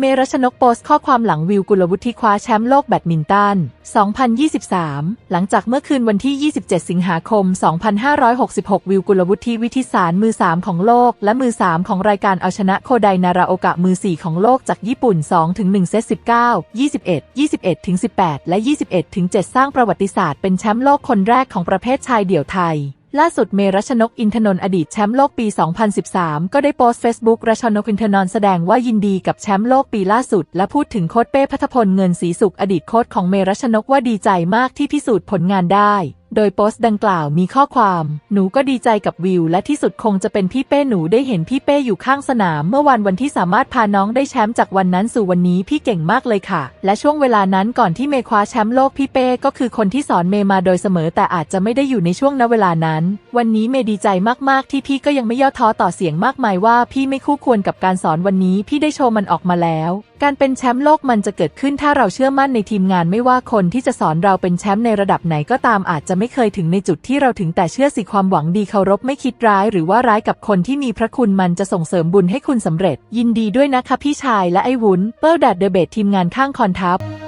เมรัชนกโพสต์ข้อความหลังวิวกุลวุฒิคว้าแชมป์โลกแบดมินตัน 2023 หลังจากเมื่อคืนวันที่ 27 สิงหาคม 2566 วิวกุลวุฒิวิทิสารมือ 3 ของโลก และมือ 3 ของรายการเอาชนะโคไดนาราโอกะมือ 4 ของโลกจากญี่ปุ่น2ถึง1เซต 19 21 21 ถึง 18 และ 21 ถึง 7 สร้างประวัติศาสตร์เป็นแชมป์โลกคนแรกของประเภทชายเดี่ยวไทย ล่าสุดเมรัชนกอินทนนท์อดีตแชมป์โลกปี 2013 ก็ได้โพสต์เฟซบุ๊กรัชนกอินทนนท์แสดงว่ายินดีกับแชมป์โลกปีล่าสุด และพูดถึงโค้ชเป้พัทพลเงินศรีสุขอดีตโค้ชของเมรัชนกว่าดีใจมากที่พิสูจน์ผลงานได้ โดยโพสต์ดังกล่าวมีข้อความ หนูก็ดีใจกับวิว และที่สุดคงจะเป็นพี่เป้หนูได้เห็นพี่เป้อยู่ข้างสนาม เมื่อวันวันที่สามารถพาน้องได้แชมป์จากวันนั้นสู่วันนี้พี่เก่งมากเลยค่ะ และช่วงเวลานั้นก่อนที่เมย์คว้าแชมป์โลกพี่เป้ก็คือคนที่สอนเมย์มาโดยเสมอ แต่อาจจะไม่ได้อยู่ในช่วงณเวลานั้น วันนี้เมย์ดีใจมากๆ ที่พี่ก็ยังไม่ย่อท้อต่อเสียงมากมายว่า พี่ไม่คู่ควรกับการสอนวันนี้พี่ได้โชว์มันออกมาแล้วการเป็นแชมป์โลกมันจะเกิดขึ้นถ้าเราเชื่อมั่นในทีมงานไม่ว่าคนที่จะสอนเราเป็นแชมป์ในระดับไหนก็ตามอาจจะไม่เคยถึงในจุดที่เราถึงแต่เชื่อสิความหวังดีเคารพไม่คิดร้าย หรือว่าร้ายกับคนที่มีพระคุณมันจะส่งเสริมบุญให้คุณสำเร็จ ยินดีด้วยนะคะพี่ชายและไอ้วุ้นเปิลดัดเดอะเบททีมงานข้างคอนทัพ